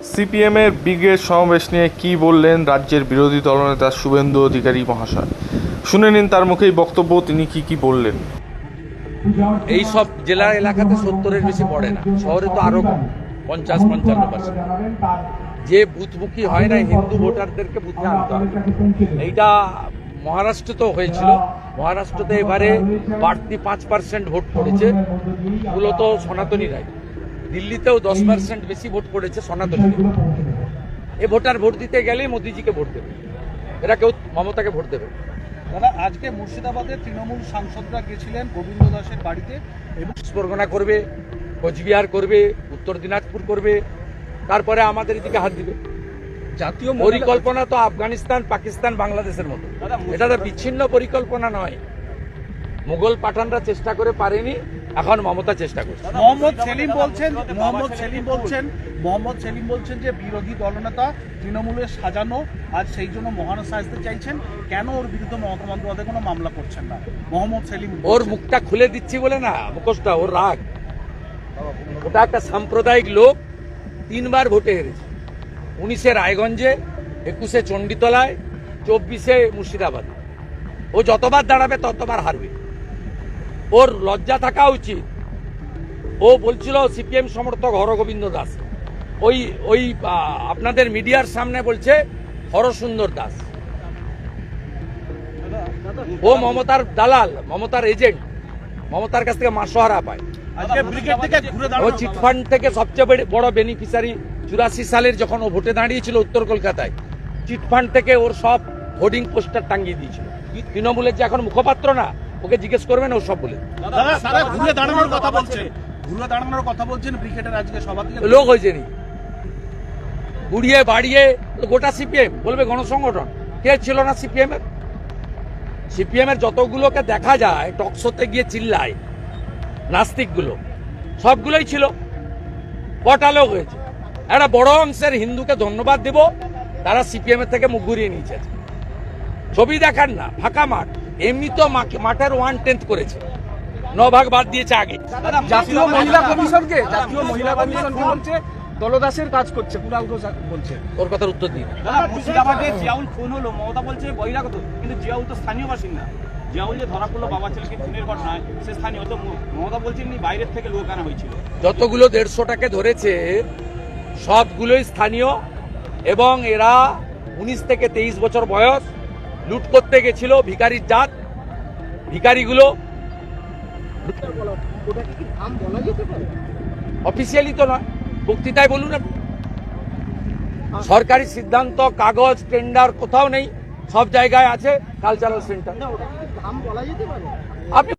সিপিএমের ব্রিগেড সমাবেশ নিয়ে কি বললেন রাজ্যের বিরোধী দলনেতা শুভেন্দু অধিকারী মহাশয়? শুনে নিন তার মুখেই বক্তব্য, তিনি কি কি বললেন? এই সব জেলা এলাকাতে সত্তরের বেশি পড়ে না, শহরে তো আরও পঞ্চাশ, পঞ্চান্ন পার্সেন্ট যে বুথমুখী হয় না, হিন্দু ভোটারদেরকে বুথে আনতে হবে। এইটা মহারাষ্ট্র তো হয়েছিল। মহারাষ্ট্রতে এবারে বাড়তি পাঁচ পার্সেন্ট ভোট পড়েছে। মূলত সনাতনীরাই। দিল্লিতেও দশ পার্সেন্ট বেশি ভোট পড়েছে সনাতনী। এ ভোটার ভোট দিতে গেলেই মোদিজিকে ভোট দেবে। এরা কেউ মমতাকে ভোট দেবে দাদা আজকে মুর্শিদাবাদে তৃণমূল সাংসদরা গেছিলেন গোবিন্দ দাসের বাড়িতে এবং পরগনা করবে কোচবিহার করবে উত্তর দিনাজপুর করবে তারপরে আমাদের এদিকে হাত দিবে। জাতীয় পরিকল্পনা তো আফগানিস্তান পাকিস্তান বাংলাদেশের মতো। এটা তো বিচ্ছিন্ন পরিকল্পনা নয়। মুঘল পাঠানরা চেষ্টা করে পারেনি এখন মমতা চেষ্টা করছে। মোহাম্মদ সেলিম বলছেন মোহাম্মদ সেলিম বলছেন মোহাম্মদ সেলিম বলছেন যে বিরোধী দলনেতা তৃণমূলের সাজানো আর সেই জন্য মহারাজ সাজতে চাইছেন কেন ওর বিরুদ্ধে বন্দ্যোপাধ্যায় কোনো মামলা করছেন না? মোহাম্মদ সেলিম ওর মুখটা খুলে দিচ্ছি বলে না মুখোশটা ওর রাগ। ওটা একটা সাম্প্রদায়িক লোক তিনবার ভোটে হেরেছে। উনিশে রায়গঞ্জে একুশে চণ্ডীতলায় চব্বিশে মুর্শিদাবাদ। ও যতবার দাঁড়াবে ততবার হারবে। ওর লজ্জা থাকা উচিত। ও বলছিল সিপিএম সমর্থক হরগোবিন্দ দাস। ওই ওই আপনাদের মিডিয়ার সামনে বলছে হরসুন্দর দাস। ও মমতার দালাল মমতার এজেন্ট। মমতার কাছ থেকে মাসোহারা পায়। ও চিটফান্ড থেকে সবচেয়ে বড় বেনিফিসারি চুরাশি সালের যখন ও ভোটে দাঁড়িয়েছিল উত্তর কলকাতায় চিটফান্ড থেকে ওর সব হোর্ডিং পোস্টার টাঙ্গিয়ে দিয়েছিল। তৃণমূলের যে এখন মুখপাত্র না ওকে জিজ্ঞেস করবেন ও সব বলে। ঘুরে দাঁড়ানোর কথা বলছেন। ঘুরে দাঁড়ানোর কথা বলছেন ব্রিগেডের আজকে সভা থেকে লোক হয়েছে নি। গুড়িয়ে বাড়িয়ে গোটা সিপিএম বলবে গণসংগঠন। কে ছিল না সিপিএম এর? সিপিএম এর যতগুলোকে দেখা যায় টকশোতে গিয়ে চিল্লায় নাস্তিকগুলো সবগুলোই ছিল। কটা লোক হয়েছে? একটা বড় অংশের হিন্দুকে ধন্যবাদ দেব তারা সিপিএম এর থেকে মুখ ঘুরিয়ে নিয়েছে। ছবি দেখান না ফাঁকা মাঠ। এমনি তো মাঠের ওয়ান টেন্থ করেছে। ন ভাগ বাদ দিয়েছে আগে। জাতীয় মহিলা কমিশনকে জাতীয় মহিলা কমিশনকে বলছে দলদাসের কাজ করছে কুণাল ঘোষ বলছে। ওর কথার উত্তর দিন। মুর্শিদাবাদে জিয়াউল খুন হলো মমতা বলছে বহিরাগত কিন্তু জিয়াউল তো স্থানীয় বাসিন্দা। জিয়াউল যে ধরা পড়ল বাবা ছেলেকে খুনের ঘটনায় সে স্থানীয় তো মমতা বলছেন নি বাইরের থেকে লোক আনা হয়েছিল। যতগুলো দেড়শোটাকে ধরেছে সবগুলোই স্থানীয় এবং এরা উনিশ থেকে তেইশ বছর বয়স লুট করতে গেছিল ভিকারির জাত ভিখারিগুলো। অফিসিয়ালি তো নয় বক্তৃতায় বলুন আপনি। সরকারি সিদ্ধান্ত কাগজ টেন্ডার কোথাও নেই সব জায়গায় আছে কালচারাল সেন্টার আপনি